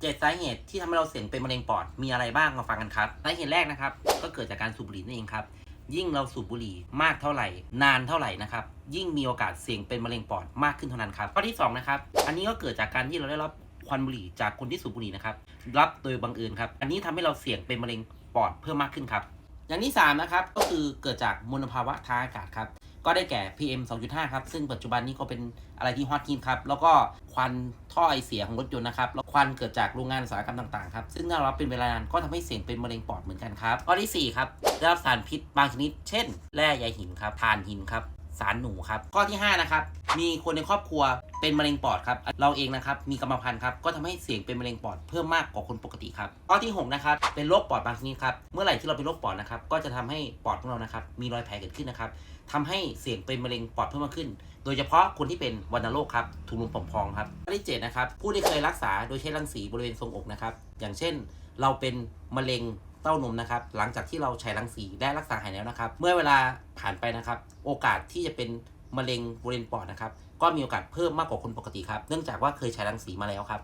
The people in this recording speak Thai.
เจ็ดสาเหตุที่ทำให้เราเสี่ยงเป็นมะเร็งปอดมีอะไรบ้างมาฟังกันครับสาเหตุแรกนะครับก็เกิดจากการสูบบุหรี่นั่นเองครับ ยิ่งเราสูบบุหรี่มากเท่าไหร่ นานเท่าไหร่นะครับยิ่งมีโอกาสเสี่ยงเป็นมะเร็งปอดมากขึ้นเท่านั้นครับข้อที่สองนะครับอันนี้ก็เกิดจากการที่เราได้รับควันบุหรี่จากคนที่สูบบุหรี่นะครับรับโดยบังเอิญครับอันนี้ทำให้เราเสี่ยงเป็นมะเร็งปอดเพิ่มมากขึ้นครับอย่างที่สามนะครับก็คือเกิดจากมลภาวะทางอากาศครับ ก็ได้แก่ PM 2.5 ครับ ซึ่งปัจจุบันนี้ก็เป็นอะไรที่ฮอตฮิตครับ แล้วก็ควันท่อไอเสียของรถยนต์นะครับ แล้วควันเกิดจากโรงงานอุตสาหกรรมต่างๆครับ ซึ่งถ้าเรารับเป็นเวลานานก็ทำให้เสี่ยงเป็นมะเร็งปอดเหมือนกันครับ ข้อที่ 4 ครับ ได้รับสารพิษบางชนิด เช่น แร่ใยหินครับถ่านหินครับ สารหนูครับ ข้อที่ 5 นะครับ มีคนในครอบครัว เป็นมะเร็งปอดครับ เราเองนะครับมีกรรมพันธุ์ครับก็ทำให้เสี่ยงเป็นมะเร็งปอดเพิ่มมากกว่าคนปกติครับข้อที่6นะครับเป็นโรคปอดบางชนิดครับเมื่อไหร่ที่เราเป็นโรคปอดนะครับก็จะทำให้ปอดของเรานะครับมีรอยแผลเกิดขึ้นนะครับทำให้เสี่ยงเป็นมะเร็งปอดเพิ่มมากขึ้น โดยเฉพาะคนที่เป็นวัณโรคครับถุงลมป่องพองครับข้อที่7นะครับผู้ที่เคยรักษาโดยใช้รังสีบริเวณทรงอกนะครับอย่างเช่น เราเป็นมะเร็งเต้านมนะครับหลังจากที่เราใช้รังสีได้รักษาหายแล้วนะครับ เมื่อเวลาผ่านไปนะครับ โอกาสที่จะเป็น มะเร็งบริเวณปอดนะครับ ก็มีโอกาสเพิ่มมากกว่าคนปกติครับ เนื่องจากว่าเคยใช้รังสีมาแล้วครับ